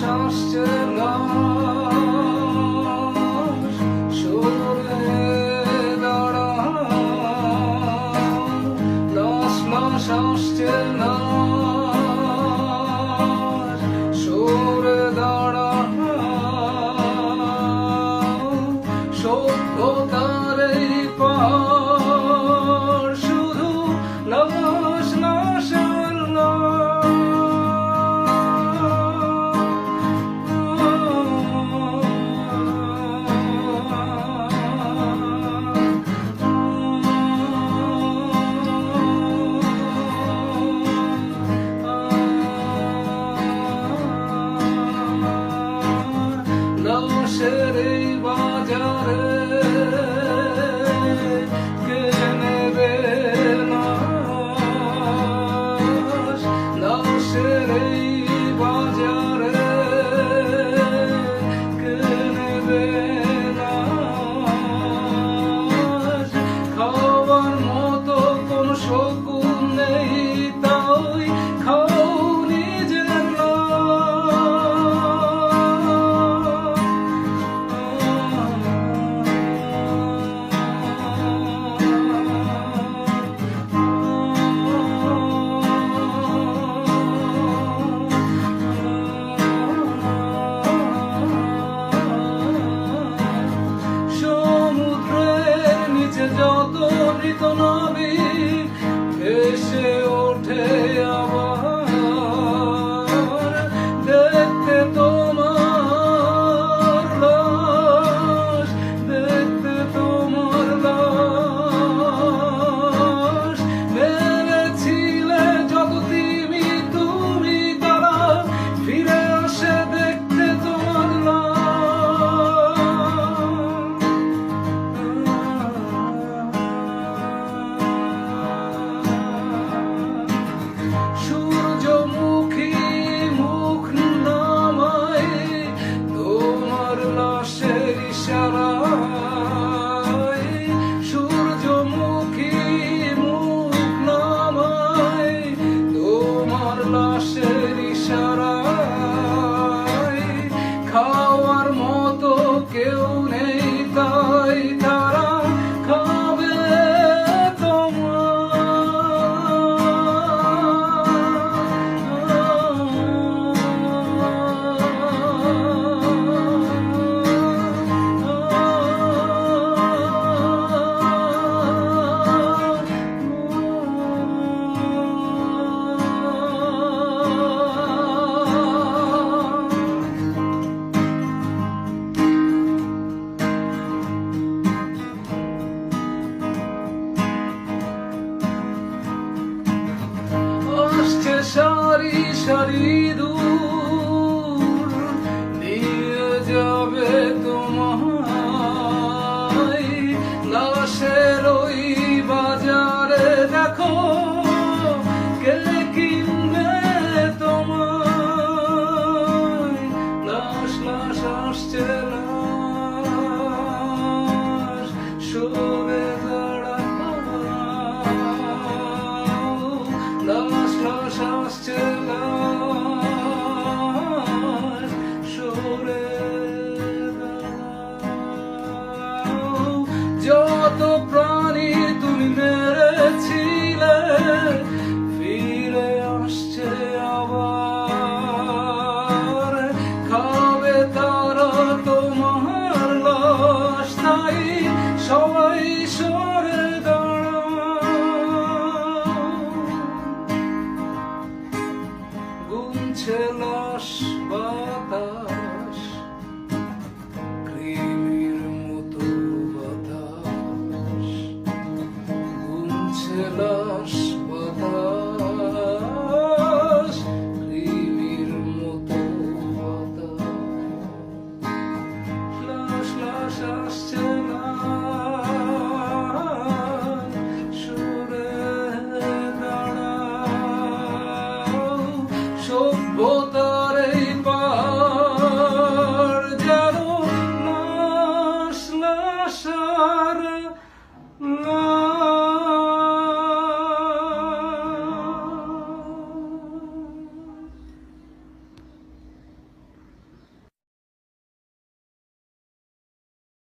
chance to know. power. সারি সারি দূর নিয়ে যাবে তোমায় লাশের ওই